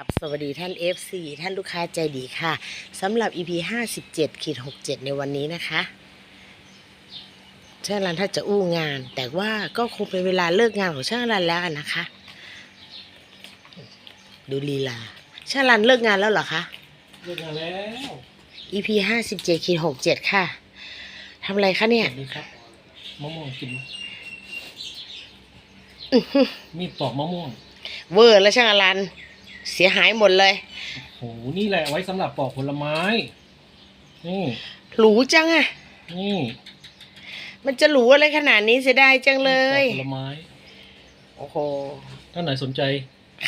ครับสวัสดีท่าน FC ท่านลูกค้าใจดีค่ะสำหรับ EP 57ขีด67 ในวันนี้นะคะช่างรันถ้าจะอู้งาน แต่ว่าก็คงเป็นเวลาเลิกงานของช่างรันแล้วอะนะคะ ดูลีลาช่างรันเลิกงานแล้วเหรอคะ เลิกงานแล้ว EP 57ขีด67 ค่ะทำอะไรคะเนี่ยสวัสดีครับมะม่วงกินไหมอื้อหือมีดปอกมะม่วง เวอร์แล้วช่างรัน เสียหายหมดเลย โหนี่แหละไว้สำหรับปอกผลไม้ นี่ หรูจังอะนี่มันจะหรูอะไรขนาดนี้เสียดายจังเลย ปอกผลไม้ โอ้โหท่านไหนสนใจ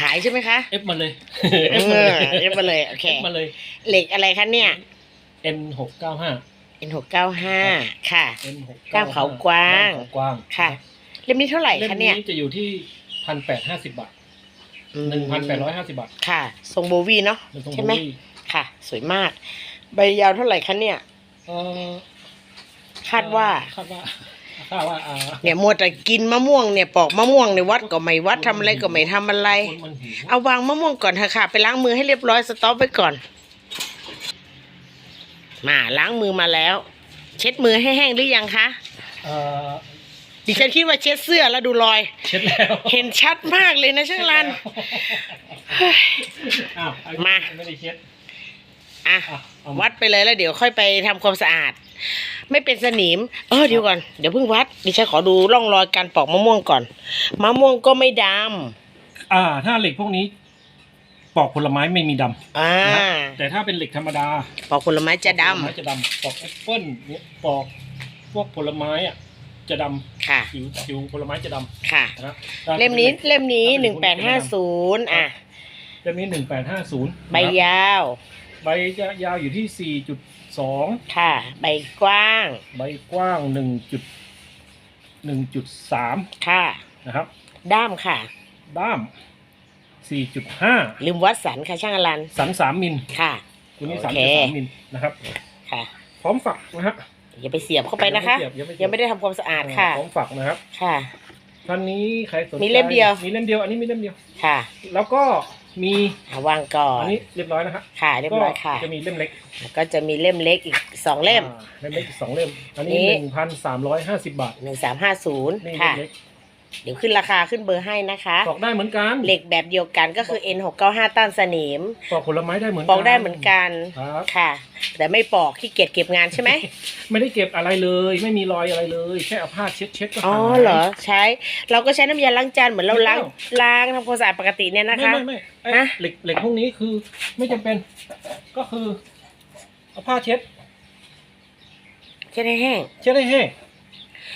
ขายใช่ไหมคะ เอฟมาเลย เอเอฟมาเลยอเอฟมาเลยโอเค เอฟมาเลย เหล็กอะไรคะเนี่ย N หกเก้าห้า N หกเก้าห้าค่ะ N หกก้ามเขากว้างเขากว้าง ค่ะ เล่มนี้เท่าไหร่เล่มคะเนี่ย นี้จะอยู่ที่พันแปดห้าสิบบาทอืม หนึ่งพันแปดร้อยห้าสิบบาท ค่ะทรงโบวีเนาะเป็นทรงใช่ไหมโบวี่ ค่ะ สวยมาก ใบยาวเท่าไหร่คะเนี่ย เออคาดว่า คาดว่าคาดว่าอ่าเนี่ยมัวแต่กินมะม่วงเนี่ยปอกมะม่วงในวัดก็ไม่วัดทำอะไรก็ไม่ทำอะไร คนมันหิวเอาวางมะม่วงก่อนเถอะค่ะ ไปล้างมือให้เรียบร้อยสต็อปไว้ก่อน มาล้างมือมาแล้ว เช็ดมือให้แห้งหรือยังคะ เอ่อ ดิฉันคิดว่าเช็ดเสื้อแล้วดูรอย เช็ดแล้วเห็นชัดมากเลยนะช่างรันเฮ้ยอ้าวเอมา ไม่ได้เช็ดอะอะเอาวัดไปเลยแล้วเดี๋ยวค่อยไปทำความสะอาด ไม่เป็นสนิม เออเดี๋ยวก่อนเดี๋ยวเพิ่งวัดดิฉันขอดูร่องรอยการปอกมะม่วงก่อนมะม่วงก็ไม่ดอ่า ถ้าเหล็กพวกนี้ ปอกผลไม้ไม่มีดำำอ่านะแต่ถ้าเป็นเหล็กธรรมดา ปอกผลไม้จะดผลไม้จะดำปอกแอปเปิ้ลเนี่ยปอกพวกผลไม้อะ จะดำค่ะำผิวผิวผลไม้จะดค่ะำนะเล่มนี้เล่มนี้หนึ่งแปดห้าศูนย์อะ เล่มนี้หนึ่งแปดห้าศูนย์ใบยาว ใบจะยาวอยู่ที่สี่จุดสองค่ะ ใบกว้าง ใบกว้างหนึ่งจุดหนึ่งจุดสามค่ะ นะครับ ด้ามค่ะ ด้ามสี่จุดห้าลืมวัดสันค่ะช่างอลัน สันสามมิลค่ะ ตัวนี้โอสามเค จุดสามมิลนะครับ ค่ะ พร้อมฝักนะฮะ อย่าไปเสียบเข้าไปนะคะ ยังไม่เสียบยังไม่ได้ทำความสะอาดค่ะพร้อมฝักนะครับค่ะ ท่านนี้ใครสนใจมีเล่มเดียว มีเล่มเดียวอันนี้มีเล่มเดียว ค่ะแล้วก็มีเอาวางก่ออันนนี้เรียบร้อยนะฮะค่ะเรียบร้อยค่ะ ก็จะมีเล่มเล็กแล้วก็จะมีเล่มเล็กอีกสองเล่ม อ่าเล่มเล็กอีกสองเล่ม อันนี้นี่ หนึ่งพันสามร้อยห้าสิบบาทหนึ่งสามห้าศูนย์นี่ค่ะเล่มเล็กเดี๋ยวขึ้นราคาขึ้นเบอร์ให้นะคะ ปอกได้เหมือนกันเหล็กแบบเดียวกันก็คือ N 6 9 5ต้านสนิมปอกผลไม้ได้เหมือนปอกได้เหมือนกัน ครับ ค่ะ แต่ไม่ปอกขี้เกียจเก็บงานใช่ไหมไม่ได้เก็บอะไรเลย ไม่มีรอยอะไรเลย แค่เอาผ้าเช็ดเช็ดๆก็อ๋อหายเหรอใช้ เราก็ใช้น้ำยาล้างจานเหมือนเราล้างไม่เอาล้างทำความสะอาดปกติเนี่ยนะคะ ไม่ไม่ไม่ไอ้ฮะ เหล็กเหล็กพวกนี้คือ ไม่จำเป็น ก็คือเอาผ้าเช็ดใช่ได้แห้ง เช็ดให้แห้ง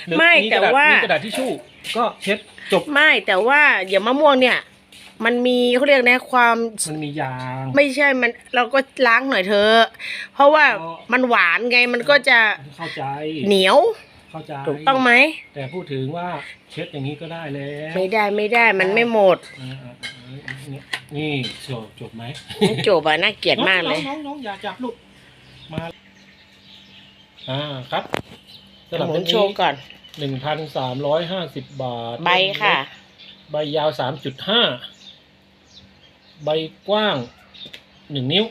หรือไม่กระดษแต่ว่ากระดาษทิชชู่ก็เช็ดจบ ไม่แต่ว่าอย่างมะม่วงเนี่ย มันมีเขาเรียกนะความ มันมียาง ไม่ใช่มันเราก็ล้างหน่อยเถอะเพราะว่าอ๋อ มันหวานไงมันก็จะเข้าใจ เหนียวเข้าใจถูกต้องไหมแต่พูดถึงว่าเช็ดอย่างนี้ก็ได้แล้วไม่ได้ไม่ได้มันไม่หมดอ่าอ่าอ่านี่นี่จบจบไหมไม่จบอะน่าเกลียดมากเลย น้องน้องน้องอย่าจับลูก มา อ่าครับหมุนโชว์ก่อน หนึ่งพันสามร้อยห้าสิบบาท ใบค่ะ ใบยาวสามจุดห้า ใบกว้างหนึ่งนิ้ว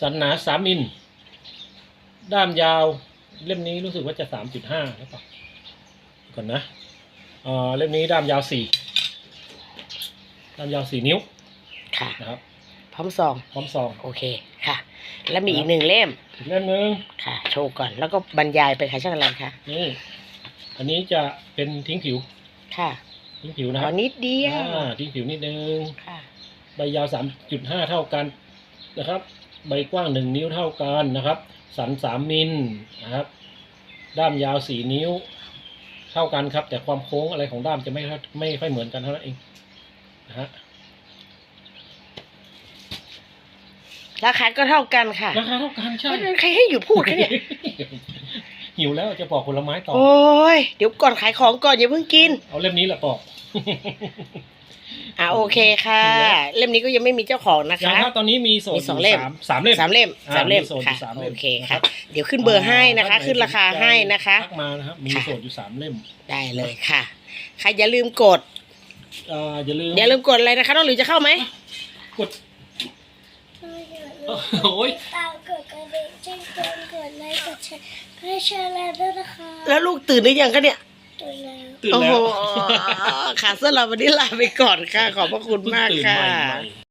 สันหนาสามมิล ด้ามยาวเล่มนี้รู้สึกว่าจะสามจุดห้าหรือเปล่าก่อนนะเอ่อเล่มนี้ด้ามยาวสี่ด้ามยาวสี่นิ้ว ค่ะนะครับพร้อมซองพร้อมซองโอเคค่ะ แล้วมีอีกหนึ่งเล่มอีกเล่มหนึ่งค่ะ โชว์ก่อนแล้วก็บรรยายไปค่ะช่างอะไรคะนี่อันนี้จะเป็นทิ้งผิวค่ะทิ้งผิวนะขคอรับนิดเดียวอ่าทิ้งผิวนิดนึงค่ะ ใบยาวสามจุดห้าเท่ากันนะครับ ใบกว้างหนึ่งนิ้วเท่ากันนะครับ สันสามมิลนะครับ ด้ามยาวสี่นิ้วเท่ากันครับ แต่ความโค้งอะไรของด้ามจะไม่ค่อยไม่ค่อยเหมือนกันเท่านั้นเองนะฮะราคาก็เท่ากันค่ะราคาเท่ากันใช่ไม่เป็นใครให้หยุดพูดคะเนี่ย หิวแล้วจะปอกผลไม้ต่อ โอ้ย เดี๋ยวก่อนขายของก่อนอย่าเพิ่งกิน เอาเล่มนี้แหละปอก อะโอเคค่ะ เล่มนี้ก็ยังไม่มีเจ้าของนะยังคะ ครับตอนนี้มีโซนมีอสองยู่เล่มสามสามเล่ม สามเล่มอ่าสามเล่มมีโซนอยู่ค่ะสามเล่มโอเคนะครัค่ะบเดี๋ยวขึ้นเบอร์ให้นะคะท่ไหขึ้นราคาให้นะคะ ทักมานะครับมีค่ะ โซนอยู่สามเล่มได้เลยค่ะใครอย่าลืมกด เอ่ออย่าลืมอย่าลืมกดอะไรนะคะน้องหลิวจะเข้าไหมกดโอ้ยตามกดกระดิ่งแจ้งเตือนกดไลค์กดแชร์ให้แชร์แล้วด้วยนะคะ แล้วลูกตื่นหรือยังคะเนี่ย ตัวแล้วตื่นโอ้แล้โหว ค่ะสำหรับวันนี้ลาไปก่อนค่ะ ขอบพระคุณมากเพิ่งตื่นค่ะ ใหม่ๆ